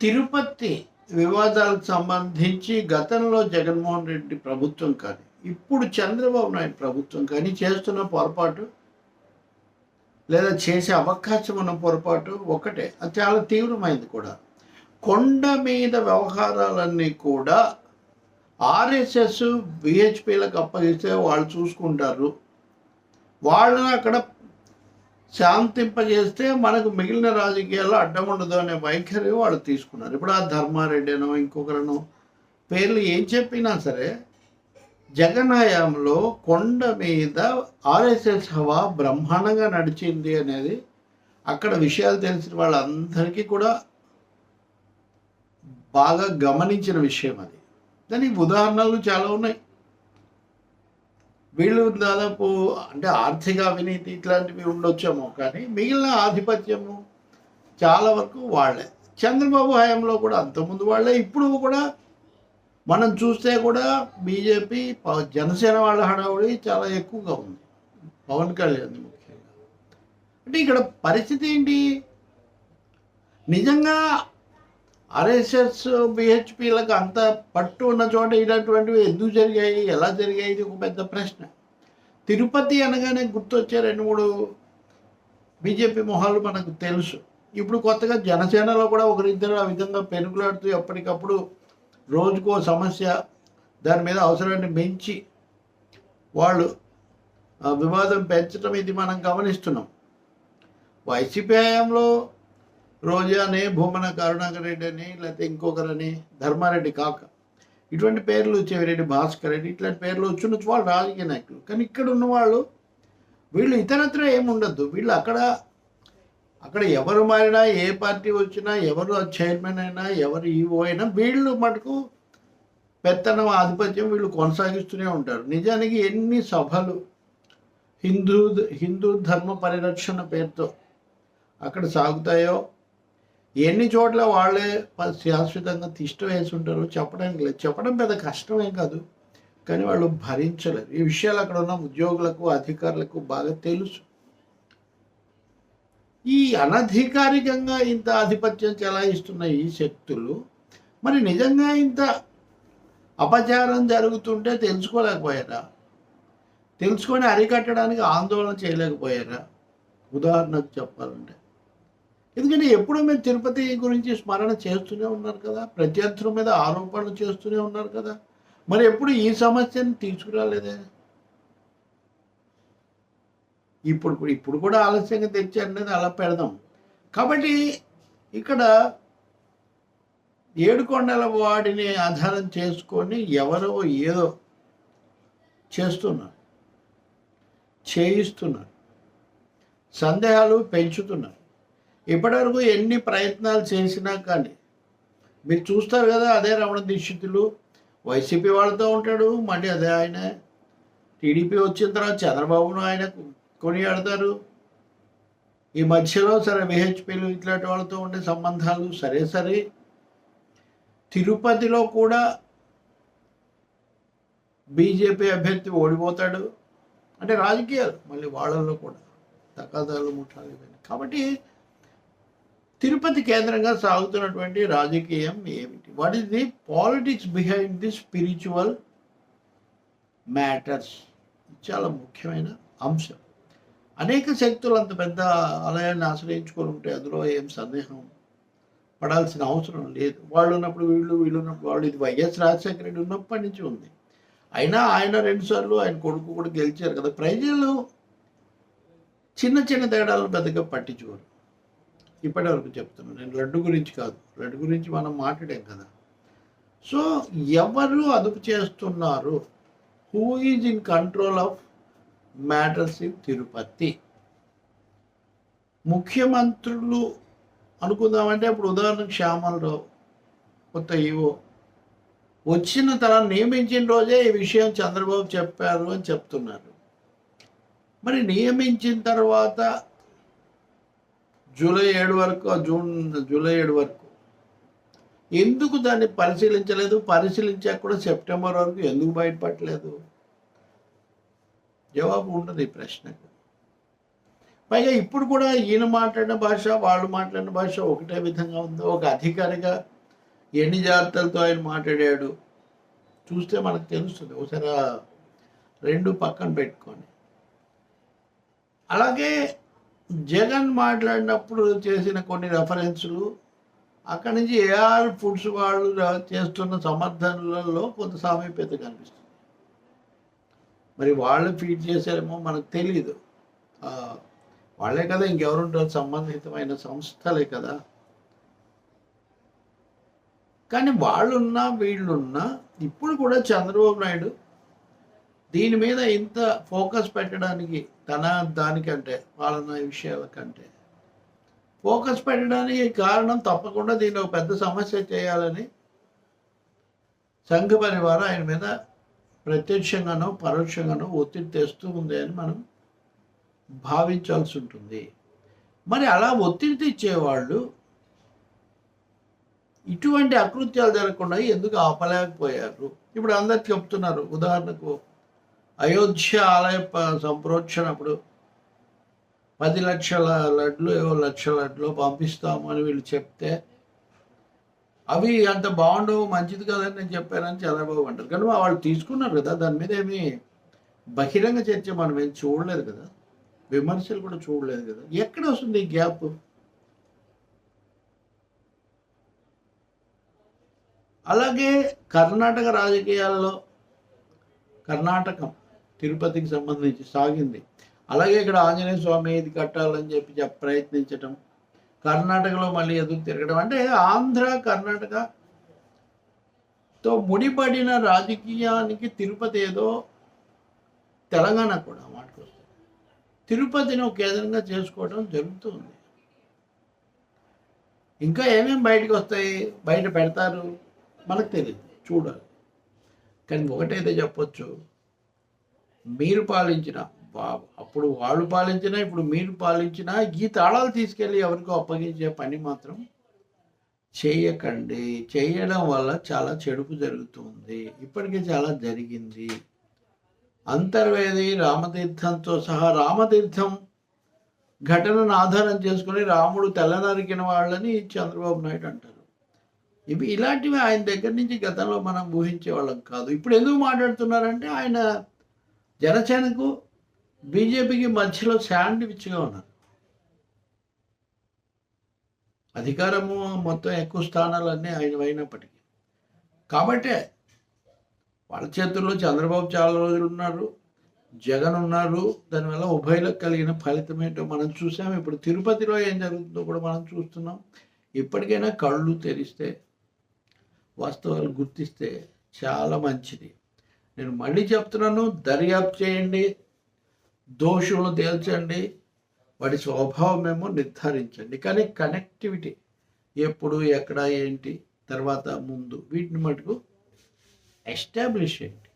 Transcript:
తిరుపతి వివాదాలకు సంబంధించి గతంలో జగన్మోహన్ రెడ్డి ప్రభుత్వం కానీ ఇప్పుడు చంద్రబాబు నాయుడు ప్రభుత్వం కానీ చేస్తున్న పొరపాటు లేదా చేసే అవకాశం ఉన్న పొరపాటు ఒకటే. అది చాలా తీవ్రమైంది కూడా. కొండ మీద వ్యవహారాలన్నీ కూడా ఆర్ఎస్ఎస్ బిహెచ్పిలకు అప్పగిస్తే వాళ్ళు చూసుకుంటారు. వాళ్ళని అక్కడ శాంతింపజేస్తే మనకు మిగిలిన రాజకీయాల్లో అడ్డం ఉండదు అనే వైఖరి వాళ్ళు తీసుకున్నారు. ఇప్పుడు ఆ ధర్మారెడ్డి అనో పేర్లు ఏం చెప్పినా సరే జగన్ హయాంలో కొండ మీద ఆర్ఎస్ఎస్ హవా బ్రహ్మాండంగా నడిచింది అనేది అక్కడ విషయాలు తెలిసిన వాళ్ళందరికీ కూడా బాగా గమనించిన విషయం అది. దానికి ఉదాహరణలు చాలా ఉన్నాయి. వీళ్ళు దాదాపు అంటే ఆర్థిక అవినీతి ఇట్లాంటివి ఉండొచ్చేమో కానీ మిగిలిన ఆధిపత్యము చాలా వరకు వాళ్ళే. చంద్రబాబు హయాంలో కూడా అంతకుముందు వాళ్ళే. ఇప్పుడు కూడా మనం చూస్తే కూడా బీజేపీ జనసేన వాళ్ళ హడావుడి చాలా ఎక్కువగా ఉంది. పవన్ కళ్యాణ్ ముఖ్యంగా. అంటే ఇక్కడ పరిస్థితి ఏంటి? నిజంగా ఆర్ఎస్ఎస్ బిహెచ్పిలకు అంత పట్టు ఉన్న చోట ఇలాంటివి ఎందుకు జరిగాయి? ఎలా జరిగాయి? ఇది ఒక పెద్ద ప్రశ్న. తిరుపతి అనగానే గుర్తొచ్చే రెండు మూడు బీజేపీ మొహాలు మనకు తెలుసు. ఇప్పుడు కొత్తగా జనసేనలో కూడా ఒకరిద్దరు ఆ విధంగా పెనుగులాడుతూ ఎప్పటికప్పుడు రోజుకో సమస్య దాని మీద అవసరాన్ని మించి వాళ్ళు వివాదం పెంచడం ఇది మనం గమనిస్తున్నాం. వైసీపీ హయాంలో రోజాని భూమన కరుణాకర్ రెడ్డి అని లేకపోతే ఇంకొకరని ధర్మారెడ్డి కాక. ఇటువంటి పేర్లు చెవిరెడ్డి భాస్కర్ రెడ్డి. ఇట్లాంటి పేర్లు వచ్చిన వాళ్ళు రాజకీయ నాయకులు. కానీ ఇక్కడ ఉన్న వాళ్ళు వీళ్ళు ఇతరత్ర ఏముండద్దు వీళ్ళు అక్కడ అక్కడ ఎవరు మారినా ఏ పార్టీ వచ్చినా ఎవరు చైర్మన్ అయినా ఎవరు ఈవో అయినా వీళ్ళు మటుకు పెత్తనం ఆధిపత్యం వీళ్ళు కొనసాగిస్తూనే ఉంటారు. నిజానికి ఎన్ని సభలు హిందూ హిందూ ధర్మ పరిరక్షణ పేరుతో అక్కడ సాగుతాయో ఎన్ని చోట్ల వాళ్ళే శాశ్వతంగా తిష్ట వేసి ఉంటారో చెప్పడానికి లేదు. చెప్పడం పెద్ద కష్టమే కాదు. కానీ వాళ్ళు భరించలేరు. ఈ విషయాలు అక్కడ ఉన్న ఉద్యోగులకు అధికారులకు బాగా తెలుసు. ఈ అనధికారికంగా ఇంత ఆధిపత్యం చెలాయిస్తున్న ఈ శక్తులు మరి నిజంగా ఇంత అపచారం జరుగుతుంటే తెలుసుకోలేకపోయారా? తెలుసుకొని అరికట్టడానికి ఆందోళన చేయలేకపోయారా? ఉదాహరణకు చెప్పాలంటే. ఎందుకంటే ఎప్పుడూ మీరు తిరుపతి గురించి స్మరణ చేస్తూనే ఉన్నారు కదా ప్రత్యర్థుల మీద ఆరోపణలు చేస్తూనే ఉన్నారు కదా. మరి ఎప్పుడు ఈ సమస్యను తీసుకురాలేదే? ఇప్పుడు ఇప్పుడు కూడా ఆలస్యంగా తెచ్చారనేది అలా పెడదాం. కాబట్టి ఇక్కడ ఏడుకొండల వాడిని ఆధారం చేసుకొని ఎవరో ఏదో చేస్తున్నారు చేయిస్తున్నారు సందేహాలు పెంచుతున్నారు. ఇప్పటివరకు ఎన్ని ప్రయత్నాలు చేసినా కానీ మీరు చూస్తారు కదా అదే రమణ దీక్షితులు వైసీపీ వాళ్ళతో ఉంటాడు మళ్ళీ అదే ఆయన టీడీపీ వచ్చిన తర్వాత చంద్రబాబును ఆయన కొనియాడతారు. ఈ మధ్యలో సరే విహెచ్పీలు ఇట్లాంటి వాళ్ళతో ఉండే సంబంధాలు సరే సరే. తిరుపతిలో కూడా బీజేపీ అభ్యర్థి ఓడిపోతాడు. అంటే రాజకీయాలు మళ్ళీ వాళ్ళల్లో కూడా తగాదాలు ముఠాలు ఇవన్నీ. కాబట్టి తిరుపతి కేంద్రంగా సాగుతున్నటువంటి రాజకీయం ఏమిటి? What is the politics behind the spiritual matters చాలా ముఖ్యమైన అంశం. అనేక శక్తులు అంత పెద్ద ఆలయాన్ని ఆశ్రయించుకొని ఉంటే అందులో ఏం సందేహం? పడాల్సిన అవసరం లేదు. వాళ్ళు ఉన్నప్పుడు వీళ్ళు వీళ్ళు ఉన్నప్పుడు వాళ్ళు. ఇది వైఎస్ రాజశేఖర రెడ్డి ఉన్నప్పటి నుంచి ఉంది. అయినా ఆయన రెండుసార్లు ఆయన కొడుకు కూడా గెలిచారు కదా. ప్రజలు చిన్న చిన్న తేడాలను పెద్దగా పట్టించుకోరు. ఇప్పటి వరకు చెప్తున్నాను. నేను లడ్డు గురించి కాదు. లడ్డు గురించి మనం మాట్లాడాం కదా. సో ఎవరు అదుపు చేస్తున్నారు? Who is in control of matters in Tirupati ముఖ్యమంత్రులు అనుకుందామంటే ఇప్పుడు ఉదాహరణకు శ్యామలరావు కొత్త ఈవో. వచ్చిన తన నియమించిన రోజే ఈ విషయం చంద్రబాబు చెప్పారు అని చెప్తున్నారు. మరి నియమించిన తర్వాత జూలై ఏడు వరకు ఆ జూన్ జూలై ఏడు వరకు. ఎందుకు దాన్ని పరిశీలించలేదు? పరిశీలించాక కూడా సెప్టెంబర్ వరకు ఎందుకు బయటపడలేదు? జవాబు ఉండదు ఈ ప్రశ్నకు. పైగా ఇప్పుడు కూడా ఈయన మాట్లాడిన భాష వాళ్ళు మాట్లాడిన భాష ఒకటే విధంగా ఉందో ఒక అధికారిగా ఎన్ని జాగ్రత్తలతో ఆయన మాట్లాడాడు చూస్తే మనకు తెలుస్తుంది. ఒకసారి రెండు పక్కన పెట్టుకొని. అలాగే జగన్ మాట్లాడినప్పుడు చేసిన కొన్ని రెఫరెన్సులు అక్కడి నుంచి ఏఆర్ ఫుడ్స్ వాళ్ళు చేస్తున్న సమర్థనలలో కొంత సామీప్యత కనిపిస్తుంది. మరి వాళ్ళు ఫీడ్ చేశారేమో మనకు తెలియదు వాళ్ళే కదా ఇంకెవరుంటారు? సంబంధితమైన సంస్థలే కదా. కానీ వాళ్ళున్నా వీళ్ళున్నా ఇప్పుడు కూడా చంద్రబాబు నాయుడు దీని మీద ఇంత ఫోకస్ పెట్టడానికి తన దానికంటే పాలన విషయాల కంటే ఫోకస్ పెట్టడానికి కారణం తప్పకుండా దీన్ని ఒక పెద్ద సమస్య చేయాలని సంఘ పరివారం ఆయన మీద ప్రత్యక్షంగానో పరోక్షంగానో ఒత్తిడి తెస్తూ ఉంది అని మనం భావించాల్సి ఉంటుంది. మరి అలా ఒత్తిడి తెచ్చేవాళ్ళు ఇటువంటి అకృత్యాలు జరగకుండా ఎందుకు ఆపలేకపోయారు? ఇప్పుడు అందరు చెప్తున్నారు ఉదాహరణకు అయోధ్య ఆలయ ప- సంప్రోక్షణప్పుడు పది లక్షల లడ్లు ఏవో లక్ష లడ్లు పంపిస్తాము అని వీళ్ళు చెప్తే అవి అంత బాగుండవు మంచిది కదని నేను చెప్పానని చంద్రబాబు అంటారు. కానీ వాళ్ళు తీసుకున్నారు కదా దాని మీద ఏమి బహిరంగ చర్చ మనం ఏం చూడలేదు కదా. విమర్శలు కూడా చూడలేదు కదా. ఎక్కడ వస్తుంది ఈ గ్యాప్? అలాగే కర్ణాటక రాజకీయాల్లో కర్ణాటకం. తిరుపతికి సంబంధించి సాగింది. అలాగే ఇక్కడ ఆంజనేయ స్వామి ఇది కట్టాలని చెప్పి చెప్ప ప్రయత్నించటం కర్ణాటకలో మళ్ళీ ఎదురు తిరగడం అంటే ఆంధ్ర కర్ణాటకతో ముడిపడిన రాజకీయానికి తిరుపతి ఏదో తెలంగాణ కూడా మాటకు తిరుపతిని ఒక కేంద్రంగా చేసుకోవడం జరుగుతుంది. ఇంకా ఏమేమి బయటకు వస్తాయి బయట పెడతారు? మనకు తెలియదు చూడాలి. కానీ ఒకటైతే చెప్పొచ్చు మీరు పాలించిన బాబు అప్పుడు వాళ్ళు పాలించినా ఇప్పుడు మీరు పాలించినా ఈ తాళాలు తీసుకెళ్ళి ఎవరికో అప్పగించే పని మాత్రం చేయకండి. చేయడం వల్ల చాలా చెడుపు జరుగుతుంది. ఇప్పటికే చాలా జరిగింది. అంతర్వేది రామతీర్థంతో సహా రామతీర్థం ఘటనను ఆధారం చేసుకుని రాముడు తెల్లనరికిన వాళ్ళని చంద్రబాబు నాయుడు అంటారు. ఇవి ఇలాంటివి ఆయన దగ్గర నుంచి గతంలో మనం ఊహించే వాళ్ళం కాదు. ఇప్పుడు ఎందుకు మాట్లాడుతున్నారంటే ఆయన జనసేనకు బీజేపీకి మధ్యలో శాండ్విచ్గా ఉన్నారు అధికారము మొత్తం ఎక్కువ స్థానాలన్నీ ఆయన అయినప్పటికీ. కాబట్టే వాళ్ళ చేతుల్లో చంద్రబాబు చాలా రోజులు ఉన్నారు జగన్ ఉన్నారు దానివల్ల ఉభయలకు కలిగిన ఫలితం ఏంటో మనం చూసాం. ఇప్పుడు తిరుపతిలో ఏం జరుగుతుందో కూడా మనం చూస్తున్నాం. ఇప్పటికైనా కళ్ళు తెరిస్తే వాస్తవాలు గుర్తిస్తే చాలా మంచిది. నేను మళ్ళీ చెప్తున్నాను దర్యాప్తు చేయండి దోషులను తేల్చండి వాడి స్వభావం ఏమో నిర్ధారించండి. కానీ కనెక్టివిటీ ఎప్పుడు ఎక్కడ ఏంటి తర్వాత ముందు వీటిని మటుకు ఎస్టాబ్లిష్ చేయండి.